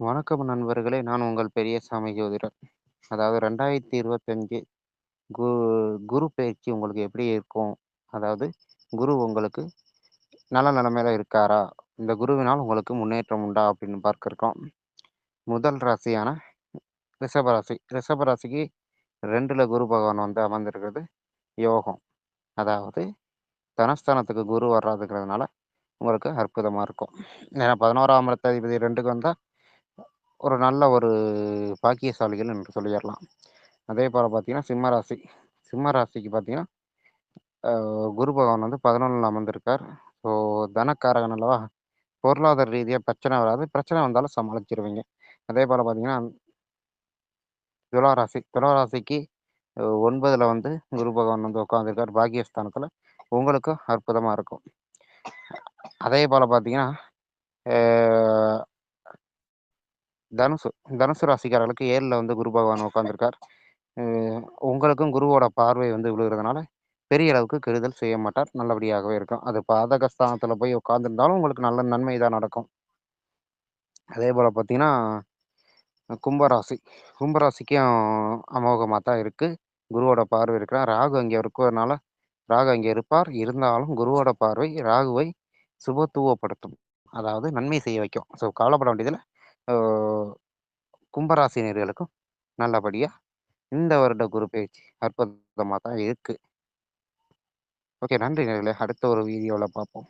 வணக்கம் நண்பர்களே! நான் உங்கள் பெரியசாமி ஜோதிடர். அதாவது 2025 கு குரு பயிற்சி உங்களுக்கு எப்படி இருக்கும்? அதாவது குரு உங்களுக்கு நல்ல நிலைமையில இருக்காரா? இந்த குருவினால் உங்களுக்கு முன்னேற்றம் உண்டா? அப்படின்னு பார்க்கிருக்கோம் முதல் ராசியான ரிஷபராசி ரிஷபராசிக்கு ரிஷப ராசிக்கு 2ல குரு பகவான் வந்து அமர்ந்திருக்கிறது யோகம். அதாவது தனஸ்தானத்துக்கு குரு வர்றதுங்கிறதுனால உங்களுக்கு அற்புதமாக இருக்கும். ஏன்னா 11ஆம் இடத்ததிபதி 2க்கு வந்தா ஒரு நல்ல ஒரு பாக்கியசாலிகள் என்று சொல்லிடலாம் அதே போல் பார்த்தீங்கன்னா, சிம்மராசி சிம்மராசிக்கு பார்த்தீங்கன்னா, குரு பகவான் வந்து 11ல அமர்ந்திருக்கார். ஸோ தனக்காரகன் அல்லவா? பொருளாதார ரீதியாக பிரச்சனை வராது. பிரச்சனை வந்தாலும் சமாளிச்சிருவீங்க அதே போல் பார்த்தீங்கன்னா துளாராசி துளாராசிக்கு ஒன்பதில் வந்து குரு பகவான் வந்து உட்காந்துருக்கார் பாக்கியஸ்தானத்தில் உங்களுக்கு அற்புதமாக இருக்கும். அதே போல் பார்த்தீங்கன்னா, தனுசு. தனுசு ராசிக்காரர்களுக்கு 7ல வந்து குரு பகவான் உட்காந்துருக்கார் உங்களுக்கும் குருவோட பார்வை வந்து விழுகிறதுனால, பெரிய அளவுக்கு கெடுதல் செய்ய மாட்டார். நல்லபடியாகவே இருக்கும். அது பாதகஸ்தானத்தில் போய் உட்காந்துருந்தாலும் உங்களுக்கு நல்ல நன்மை தான் நடக்கும். அதே போல் பார்த்தீங்கன்னா, கும்பராசி. கும்பராசிக்கும் அமோகமாக தான் இருக்குது குருவோட பார்வை இருக்கிறார் ராகு அங்கே இருக்கிறதுனால, ராகு அங்கே இருப்பார். இருந்தாலும் குருவோட பார்வை ராகுவை சுபத்துவப்படுத்தும். அதாவது நன்மை செய்ய வைக்கும். ஸோ கவலைப்பட வேண்டியதில்லை அ கும்பராசினியர்களுக்கும் நல்லபடியா இந்த வருட குரு பயிற்சி அற்புதமாக தான் இருக்கு. ஓகே. நன்றி நேயர்களே! அடுத்த ஒரு வீடியோல பார்ப்போம்.